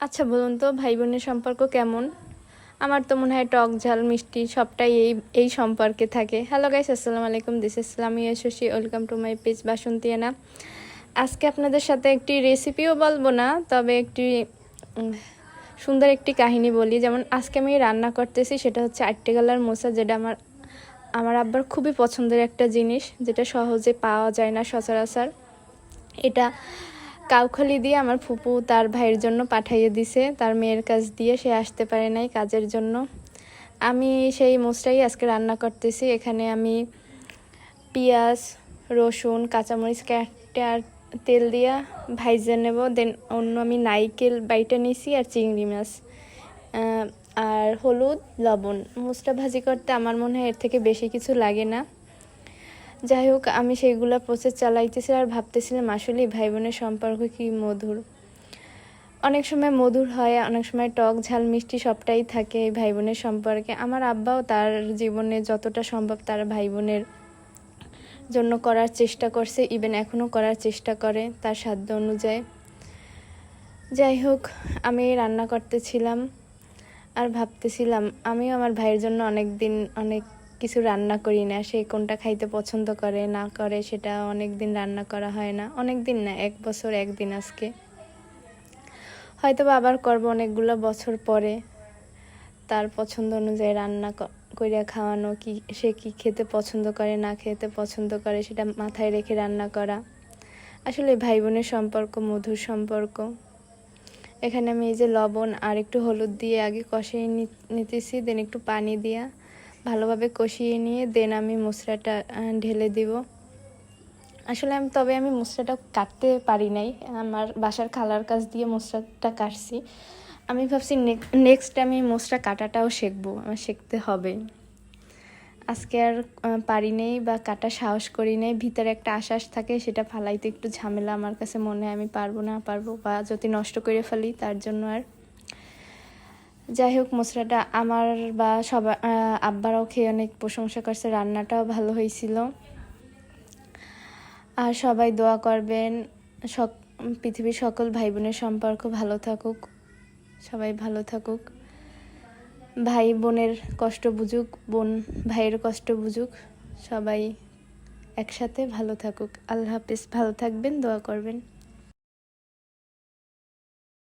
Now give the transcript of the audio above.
আচ্ছা বলুন তো ভাই বোনের সম্পর্ক কেমন? আমার তো মনে হয় টক, ঝাল, মিষ্টি সবটাই এই এই সম্পর্কে থাকে। হ্যালো গাইস আসসালামু আলাইকুম this Islami Shashi welcome to my page Basanti Basantiana আজকে আপনাদের সাথে একটি রেসিপিও বলব না, তবে একটি সুন্দর একটি কাহিনী বলি। যেমন আজকে আমি রান্না করতেছি, সেটা হচ্ছে আটটি গালার মোসা যেটা আমার আমার আব্বার খুবই পছন্দের একটা জিনিস, যেটা সহজে পাওয়া যায় না সচরাচর। এটা কাউখালি দিয়ে আমার ফুপু তার ভাইয়ের জন্য পাঠাইয়ে দিছে। তার মেয়ের কাছ দিয়ে সে আসতে পারে নাই কাজের জন্য। আমি সেই মোচটাই আজকে রান্না করতেছি। এখানে আমি পেঁয়াজ, রসুন, কাঁচামরিচ কেটে আর তেল দিয়া ভাইজে নেব। দেন অন্য আমি নাইকেল, বাইটা নিছি আর চিংড়ি মাছ আর হলুদ, লবণ। মোচটা ভাজি করতে আমার মনে হয় এর থেকে বেশি কিছু লাগে না। যাই হোক, আমি সেইগুলো প্রসেস চালাইতেছি আর ভাবতেছিলাম আসলে ভাই বোনের সম্পর্ক কি মধুর। অনেক সময় মধুর হয়, অনেক সময় টক ঝাল মিষ্টি সবটাই থাকে এই ভাই বোনের সম্পর্কে। আমার আব্বাও তার জীবনে যতটা সম্ভব তার ভাই বোনের জন্য করার চেষ্টা করছে ইভেন এখনও করার চেষ্টা করে তার সাধ্য অনুযায়ী। যাই হোক, আমি রান্না করতেছিলাম আর ভাবতেছিলাম, আমিও আমার ভাইয়ের জন্য অনেক দিন অনেক কিছু রান্না করি না, সে কোনটা খাইতে পছন্দ করে, না করে, সেটা অনেক দিন রান্না করা হয় না। অনেক দিন না, এক বছর, একদিন আজকে। হয়তো আবার করব অনেকগুলো বছর পরে। তার পছন্দ অনুযায়ী রান্না ক- কইরা খাওয়ানো, কি সে কি খেতে পছন্দ করে, না খেতে পছন্দ করে, সেটা মাথায় রেখে রান্না করা। আসলে ভাই বোনের সম্পর্ক, মধুর সম্পর্ক। এখানে আমি এই যে লবণ আর একটু হলুদ দিয়ে আগে কষিয়ে নিতেছি দেন একটু পানি দিয়া। ভালোভাবে কষিয়ে নিয়ে দেন আমি মশলাটা ঢেলে দিব। আসলে আমি, তবে আমি মশলাটা কাটতে পারি নাই। আমার বাসার খালার কাছ দিয়ে মশলাটা কাটছি। আমি ভাবছি নেক্সট আমি মশলা কাটাটাও শিখব, আমার শিখতে হবে। আজকে আর পারি নেই বা কাটা সাহস করি নেই। ভিতরে একটা আশ্বাস থাকে, সেটা ফালাইতে একটু ঝামেলা। আমার কাছে মনে হয় আমি পারব, না পারব, বা যদি নষ্ট করে ফেলি, তার জন্য আর যাই হোক মশলাটা আমার বা সবার আব্বারাও খেয়ে অনেক প্রশংসা করছে, রান্নাটাও ভালো হয়েছিল। আর সবাই দোয়া করবেন, সক, পৃথিবীর সকল ভাই বোনের সম্পর্ক ভালো থাকুক, সবাই ভালো থাকুক। ভাই বোনের কষ্ট বুঝুক, বোন ভাইয়ের কষ্ট বুঝুক, সবাই একসাথে ভালো থাকুক। আল্লাহ হাফিজ, ভালো থাকবেন, দোয়া করবেন।